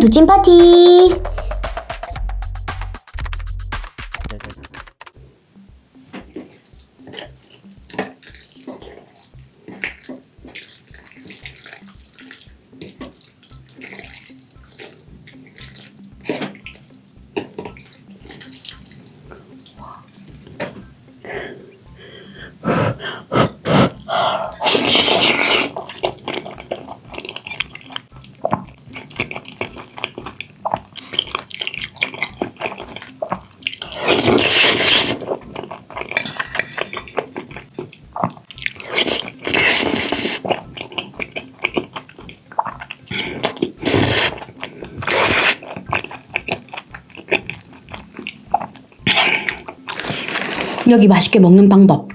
두찜 파티. 여기 맛있게 먹는 방법.